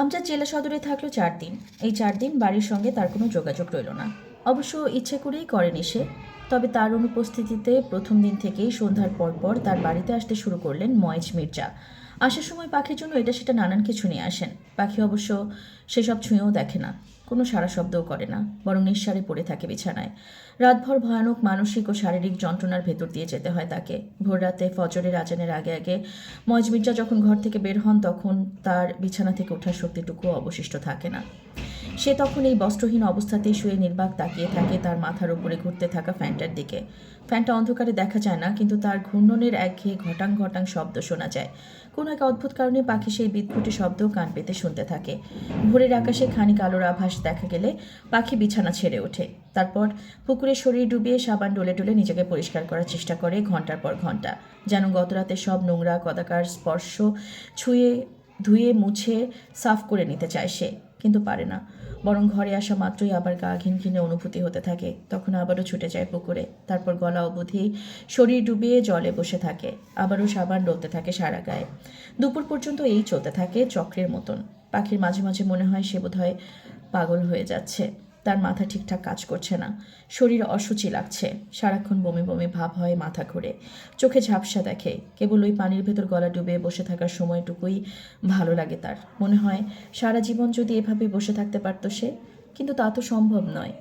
আমজাদ জেলা সদরে থাকল চার দিন। এই চার দিন বাড়ির সঙ্গে তার কোনো যোগাযোগ রইল না। অবশ্য ইচ্ছে করেই করেনি সে। তবে তার অনুপস্থিতিতে প্রথম দিন থেকেই সন্ধ্যার পর পর তার বাড়িতে আসতে শুরু করলেন ময়েজ মির্জা। আসার সময় পাখির জন্য এটা সেটা নানান কিছু নিয়ে আসেন। পাখি অবশ্য সেসব ছুঁয়েও দেখে না। কোনো সারা শব্দও করে না, বরং নিঃসারে পড়ে থাকে বিছানায়। রাতভর ভয়ানক মানসিক ও শারীরিক যন্ত্রণার ভেতর দিয়ে যেতে হয় তাকে। ভোর রাতে ফজরের আজানের আগে আগে মজমির্জা যখন ঘর থেকে বের হন, তখন তার বিছানা থেকে ওঠার শক্তিটুকুও অবশিষ্ট থাকে না। সে তখন এই বস্ত্রহীন অবস্থাতেই শুয়ে নির্বাক তাকিয়ে থাকে তার মাথার উপরে ঘুরতে থাকা ফ্যানটার দিকে। ফ্যানটা অন্ধকারে দেখা যায় না, কিন্তু তার ঘূর্ণনের একঘেয়ে ঘটাং ঘটাং শব্দ শোনা যায়। কোনো এক অদ্ভুত কারণে পাখি সেই বিদঘুটে শব্দ কান পেতে শুনতে থাকে। ভোরের আকাশে খানিক আলোর আভাস দেখা গেলে পাখি বিছানা ছেড়ে ওঠে। তারপর পুকুরে শরীর ডুবিয়ে সাবান ডলে ডলে নিজেকে পরিষ্কার করার চেষ্টা করে ঘণ্টার পর ঘণ্টা যেন গতরাতে সব নোংরা কদাকার স্পর্শ ছুঁয়ে, ধুয়ে, মুছে, সাফ করে নিতে চায় সে, কিন্তু পারে না। বরং ঘরে আসা মাত্রই আবার গা ঘিনঘিনে অনুভূতি হতে থাকে। তখন আবারও ছুটে যায় পুকুরে। তারপর গলা অবধি শরীর ডুবিয়ে জলে বসে থাকে। আবারও সাবান ডলতে থাকে সারা গায়ে। দুপুর পর্যন্ত এই চলতে থাকে চক্রের মতন। পাখির মাঝে মাঝে মনে হয় সে বোধহয় পাগল হয়ে যাচ্ছে। তার মাথা ঠিকঠাক কাজ করছে না। শরীর অসুচি লাগছে। সারাক্ষণ বমি বমি ভাব হয় মাথা ঘুরে। চোখে ঝাপসা দেখে। কেবল ওই পানির ভেতর গলা ডুবে বসে থাকার সময়টুকুই ভালো লাগে তার। মনে হয়, সারা জীবন যদি এভাবে বসে থাকতে পারতো সে, কিন্তু তা তো সম্ভব নয়।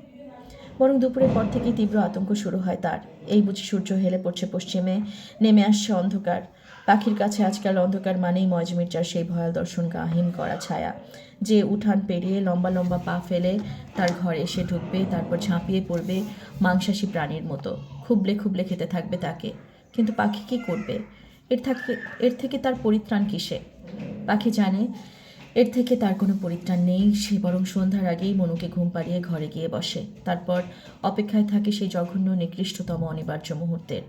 বরং দুপুরের পর থেকেই তীব্র আতঙ্ক শুরু হয় তার। এই বুঝি সূর্য হেলে পড়ছে পশ্চিমে। নেমে আসছে অন্ধকার। পাখির কাছে আজকাল অন্ধকার মানেই ময়জ মির্জার সেই ভয়াল দর্শন গাহীন করা ছায়া। যে উঠান পেরিয়ে লম্বা লম্বা পা ফেলে তার ঘরে এসে ঢুকবে, তারপর ঝাঁপিয়ে পড়বে মাংসাশী প্রাণীর মতো। খুবলে খুবলে খেতে থাকবে তাকে। কিন্তু পাখি কী করবে? এর থেকে এর থেকে তার পরিত্রাণ কিসে? পাখি জানে এর থেকে তার কোনো পরিত্রাণ নেই, সে বরং সন্ধ্যার আগেই মনুকে ঘুম পাড়িয়ে ঘরে গিয়ে বসে। তারপর অপেক্ষায় থাকে সেই জঘন্য, নিকৃষ্টতম, অনিবার্য মুহূর্তের।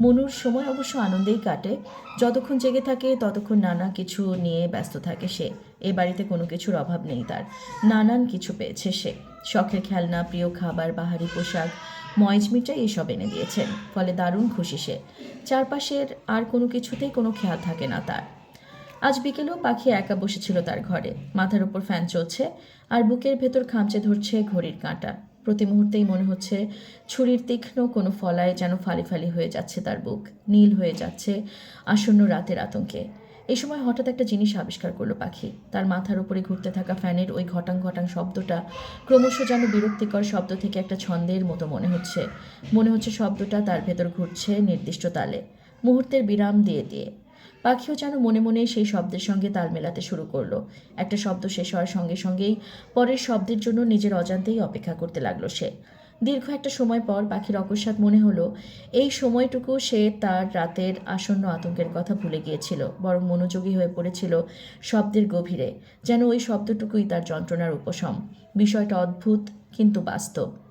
মনুর সময় অবশ্য আনন্দেই কাটে। যতক্ষণ জেগে থাকে, ততক্ষণ নানা কিছু নিয়ে ব্যস্ত থাকে সে। এ বাড়িতে কোনো কিছুর অভাব নেই তার। নানান কিছু পেয়েছে সে। শখের খেলনা, প্রিয় খাবার, বাহারি পোশাক, ময়েজ মির্জাই এসব এনে দিয়েছেন। ফলে দারুণ খুশি সে। চারপাশের আর কোনো কিছুতেই কোনো খেয়াল থাকে না তার। আজ বিকেলেও পাখি একা বসেছিল তার ঘরে। মাথার উপর ফ্যান চলছে, আর বুকের ভেতর খামচে ধরছে ঘড়ির কাঁটা। প্রতি মুহূর্তেই মনে হচ্ছে ছুরির তীক্ষ্ণ কোনো ফলায় যেন ফালি ফালি হয়ে যাচ্ছে তার বুক, নীল হয়ে যাচ্ছে আসন্ন রাতের আতঙ্কে। এই সময় হঠাৎ একটা জিনিস আবিষ্কার করল পাখি। তার মাথার উপরে ঘুরতে থাকা ফ্যানের ওই ঘটাং ঘটাং শব্দটা ক্রমশ যেন বিরক্তিকর শব্দ থেকে একটা ছন্দের মতো মনে হচ্ছে। মনে হচ্ছে শব্দটা তার ভেতর ঘুরছে নির্দিষ্ট তালে। মুহূর্তের বিরাম দিয়ে দিয়ে। পাখিও যেন মনে মনে সেই শব্দের সঙ্গে তাল মেলাতে শুরু করল। একটা শব্দ শেষ হওয়ার সঙ্গে সঙ্গেই পরের শব্দের জন্য নিজের অজান্তেই অপেক্ষা করতে লাগল সে। দীর্ঘ একটা সময় পর পাখির অকস্মাৎ মনে হলো, এই সময়টুকু সে তার রাতের আসন্ন আতঙ্কের কথা ভুলে গিয়েছিল, বরং মনোযোগী হয়ে পড়েছিল শব্দের গভীরে, যেন ওই শব্দটুকুই তার যন্ত্রণার উপশম। বিষয়টা অদ্ভুত, কিন্তু বাস্তব।